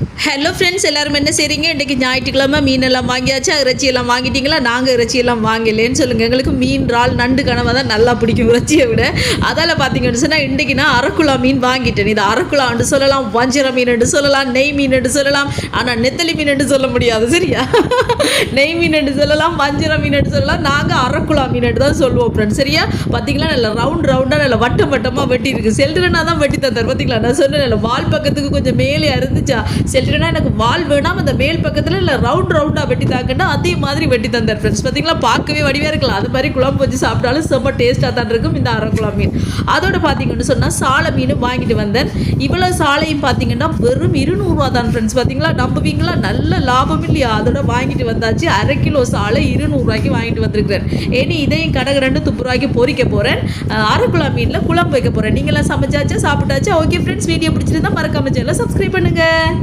Hello friends எல்லாரும் என்ன செய்றீங்க? இன்றைக்கி ஞாயிற்றுக்கிழமை மீன் எல்லாம் வாங்கியாச்சா இறைச்சி எல்லாம் வாங்கிட்டீங்களா? நாங்கள் இறைச்சியெல்லாம் வாங்கலேன்னு சொல்லுங்கள் எங்களுக்கு மீன் இறால் நண்டு கனவை தான் நல்லா பிடிக்கும் இறைச்சியை விட. அதால் பார்த்தீங்கன்னு சொன்னால் இன்றைக்கி நான் அரக்குழா மீன் வாங்கிட்டேன். இது அரக்குழான்னு சொல்லலாம் வஞ்சிர மீன் சொல்லலாம் நெய் மீன் சொல்லலாம். ஆனால் நெத்தலி மீன் சொல்ல முடியாது சரியா? நெய் மீன் சொல்லலாம் வஞ்சிர மீன் சொல்லலாம். நாங்கள் அரக்குழா மீன் தான் சொல்லுவோம் ஃப்ரெண்ட்ஸ் சரியா? பார்த்தீங்களா நல்ல ரவுண்ட் ரவுண்டாக நல்ல வட்டம் வட்டமாக வெட்டி இருக்கு செல்றனா தான் வெட்டி தந்தார் பார்த்தீங்களா நான் சொன்னேன் நல்ல வால் பக்கத்துக்கு கொஞ்சம் மேலே இருந்துச்சா செல்றனா எனக்கு வால் வேணாம் அந்த மேல் பக்கத்தில் இல்லை ரவுண்ட் ரவுண்டாக வெட்டி தாக்கண்டா அதே மாதிரி வெட்டி தந்தார் ஃப்ரெண்ட்ஸ் பார்த்தீங்களா பார்க்கவே வடிவாக இருக்கலாம். அது மாதிரி குழம்பு வச்சு சாப்பிட்டாலும் செம்ம டேஸ்ட்டாக தான் இருக்கும் இந்த அரங்குளா மீன். அதோட பார்த்தீங்கன்னு சொன்னால் சாலை மீன் வாங்கிட்டு வந்தேன். இவ்வளோ சாலையும் பார்த்தீங்கன்னா வெறும் இருநூறுவா தான் ஃப்ரெண்ட்ஸ் பார்த்தீங்களா நம்புவீங்களா? நல்ல லாபம் இல்லையா? அதோட வாங்கிட்டு வந்தாச்சு. அரை கிலோ சாலை இருநூறுவாய்க்கு வாங்கிட்டு வந்திருக்கிறேன். இனி இதையும் கடகு ரெண்டு துப்பு ரூபாய்க்கு பொறிக்க போகிறேன் அரக்குழா மீனில் குழம்பு வைக்க போகிறேன் நீங்களாம் சமைச்சாச்சா சாப்பிட்டாச்சா? ஓகே ஃப்ரெண்ட்ஸ் வீடியோ பிடிச்சிருந்தா மறக்காம சேனலை சப்ஸ்கிரைப் பண்ணுங்கள்